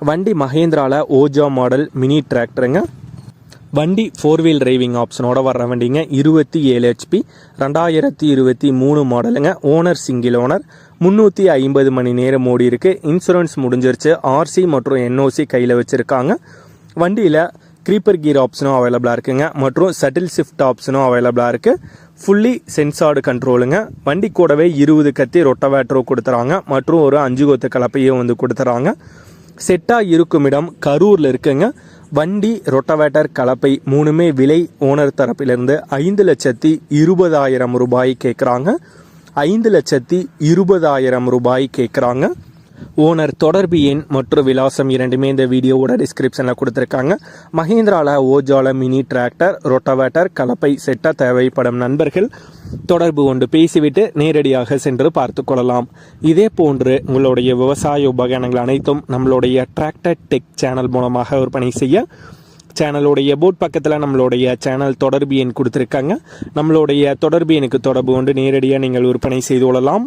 வண்டி மஹேந்திராவில் Oja model mini டிராக்டருங்க. வண்டி ஃபோர் வீல் டிரைவிங் ஆப்ஷனோட வர்ற வண்டிங்க. இருபத்தி ஏழு ஹெச்பி ரெண்டாயிரத்தி இருபத்தி மூணு மாடலுங்க. ஓனர் சிங்கிள் ஓனர் முந்நூற்றி ஐம்பது மணி நேரம் ஓடி இருக்கு. இன்சூரன்ஸ் முடிஞ்சிருச்சு. ஆர்சி மற்றும் என்ஓசி கையில் வச்சுருக்காங்க. வண்டியில் க்ரீப்பர் கீர் ஆப்ஷனும் அவைலபிளாக இருக்குங்க. மற்றும் சட்டில் ஷிஃப்ட் ஆப்ஷனும் அவைலபிளாக இருக்குது ஃபுல்லி சென்சார்டு கண்ட்ரோலுங்க வண்டி கூடவே இருபது கத்தி ரொட்டவேட்டரோ கொடுத்துறாங்க. மற்றும் ஒரு அஞ்சு கொத்து கலப்பையும் வந்து கொடுத்துறாங்க. செட்டாக இருக்கும் இடம் கரூரில் இருக்குங்க. வண்டி ரொட்டவேட்டர் கலப்பை மூணுமே விலை ஓனர் தரப்பிலிருந்து ஐந்து லட்சத்தி இருபதாயிரம் ரூபாய் கேட்குறாங்க ஐந்து லட்சத்தி இருபதாயிரம் ரூபாய் கேட்குறாங்க ஓனர் தொடர்பு எண் மற்றும் விலாசம் இரண்டுமே இந்த வீடியோவோட டிஸ்கிரிப்ஷனில் கொடுத்துருக்காங்க. மஹேந்திரால ஓஜால மினி டிராக்டர் ரொட்டவேட்டர் கலப்பை செட்ட தேவைப்படும் நண்பர்கள் தொடர்பு கொண்டு பேசிவிட்டு நேரடியாக சென்று பார்த்து கொள்ளலாம். இதே போன்று உங்களுடைய விவசாய உபகரணங்கள் அனைத்தும் நம்மளுடைய டிராக்டர் டெக் சேனல் மூலமாக விற்பனை செய்ய சேனலுடைய போட் பக்கத்தில் நம்மளுடைய சேனல் தொடர்பு எண் கொடுத்துருக்காங்க. நம்மளுடைய தொடர்பு எண்ணுக்கு தொடர்பு கொண்டு நேரடியாக நீங்கள் விற்பனை செய்து கொள்ளலாம்.